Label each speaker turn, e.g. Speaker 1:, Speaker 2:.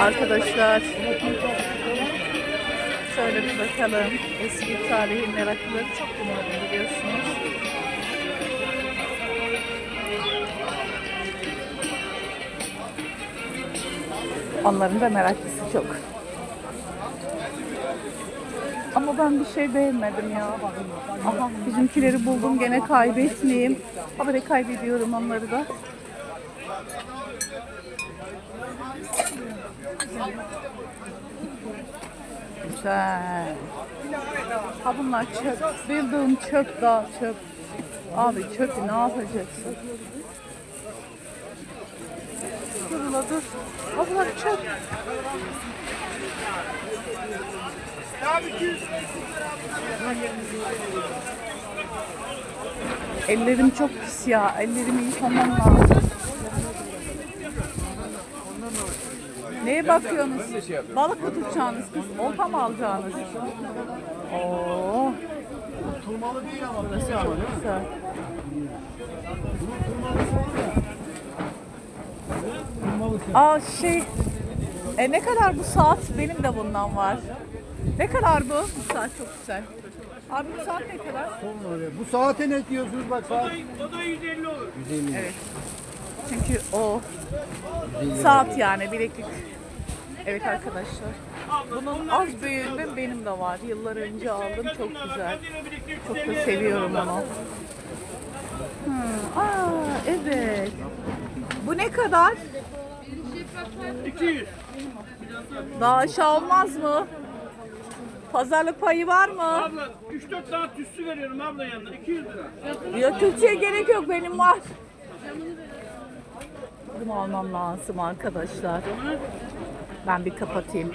Speaker 1: Arkadaşlar şöyle bir bakalım. Eski tarihi meraklıları çok umarım biliyorsunuz. Onların da meraklısı çok. Ama ben bir şey beğenmedim ya. Aha bizimkileri buldum gene kaybetmeyeyim. Habire kaybediyorum onları da. Güzel. Ha bunlar çöp. Bildiğin çöp daha çöp. Abi çöpü ne yapacaksın? Dur ula dur. Ha bunlar çöp. Ellerim çok pis ya. Ellerimi yıkamam lazım. Neye bakıyorsunuz? Balık mı tutacaksınız kız? Olta mı alacaksınız? Oo.
Speaker 2: Turmalı değil ama.
Speaker 1: Burası çok güzel. Aa şey, e ne kadar bu saat? Benim de bundan var. Ne kadar bu? Bu saat çok güzel. Abi bu saat ne kadar?
Speaker 2: Bu saate ne diyorsunuz bak saat?
Speaker 3: O da 150 olur.
Speaker 2: 150.
Speaker 1: Evet. Çünkü o saat yani bileklik. Evet arkadaşlar. Bunun az büyüğünde benim de var. Yıllar önce aldım. Çok güzel. Çok da seviyorum onu. Hmm, Aa evet. Bu ne kadar?
Speaker 3: 200.
Speaker 1: Daha aşağı olmaz mı? Pazarlık payı var mı?
Speaker 3: Abla 3-4 saat üstü veriyorum abla yanına. 200 lira.
Speaker 1: Ya Türkçe'ye gerek yok benim var. Bunu almam lazım arkadaşlar. Ben bir kapatayım.